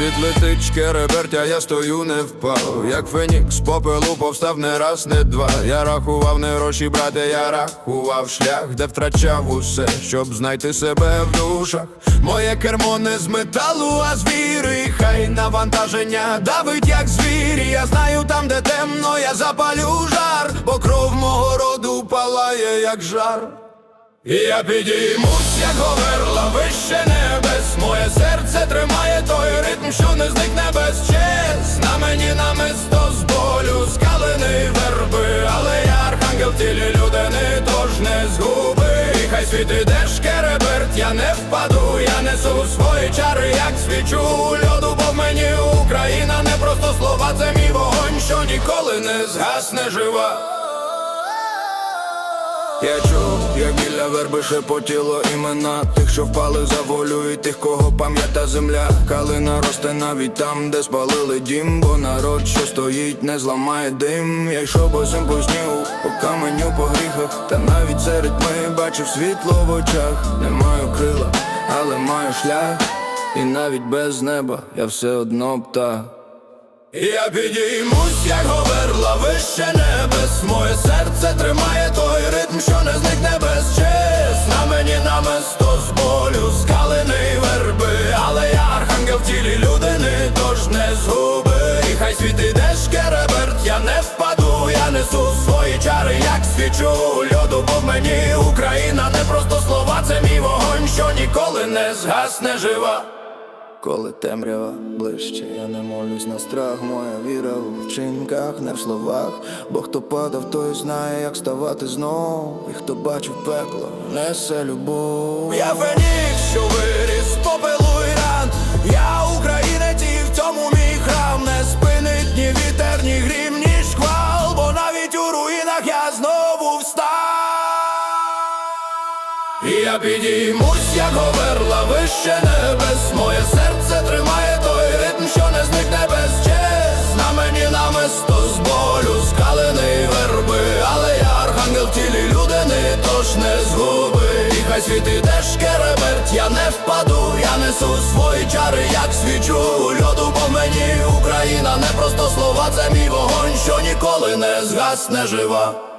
Світ летить, шкереберть, а я стою, не впав. Як фенікс, попелу повстав не раз, не два. Я рахував не гроші, брате, я рахував шлях, де втрачав усе, щоб знайти себе в душах. Моє кермо не з металу, а з віри. Хай навантаження давить, як звір. І Я знаю там, де темно, я запалю жар, бо кров мого роду палає, як жар. І я підіймусь, як говерла що не зникне без чес. На мені намисто з болю, скалений верби, але я архангел тілі людини, тож не згуби. І хай світ іде шкереберть, я не впаду, я несу свої чари, як свічу льоду, бо мені Україна не просто слова, це мій вогонь, що ніколи не згасне жива. Я чув, як біля верби шепотіло імена Тих, що впали за волю, і тих, кого пам'ята земля Калина росте навіть там, де спалили дім, бо народ, що стоїть, не зламає дим. Я йшов босим по снігу, по каменю, по гріхах, та навіть серед ми бачив світло в очах. Не маю крила, але маю шлях, і навіть без неба я все одно птах. Я підіймусь, як говерла вище небес. Моє серце тримає той ритм, що не зникне без чес. На мені намисто з болю, скалений верби. Але я архангел в тілі людини, тож не згуби. І хай світ іде шкереберть, я не впаду, я несу свої чари, як свічу. Льоду, бо в мені Україна не просто слова, це мій вогонь, що ніколи не згасне жива коли темрява ближче, я не молюсь на страх, моя віра в вчинках, не в словах. Бо хто падав, той знає, як ставати знов. І хто бачив пекло, несе любов. Я фенікс, що виріс попелу ран. Я я підіймусь, як говерла вище небес. Моє серце тримає той ритм, що не зникне без чес На мені намисто з болю, скалений верби. Але я архангел в тілі людини, тож не згуби. І хай світ іде шкереберть, я не впаду, я несу свої чари, як свічу у льоду, бо мені Україна не просто слова, це мій вогонь, що ніколи не згасне жива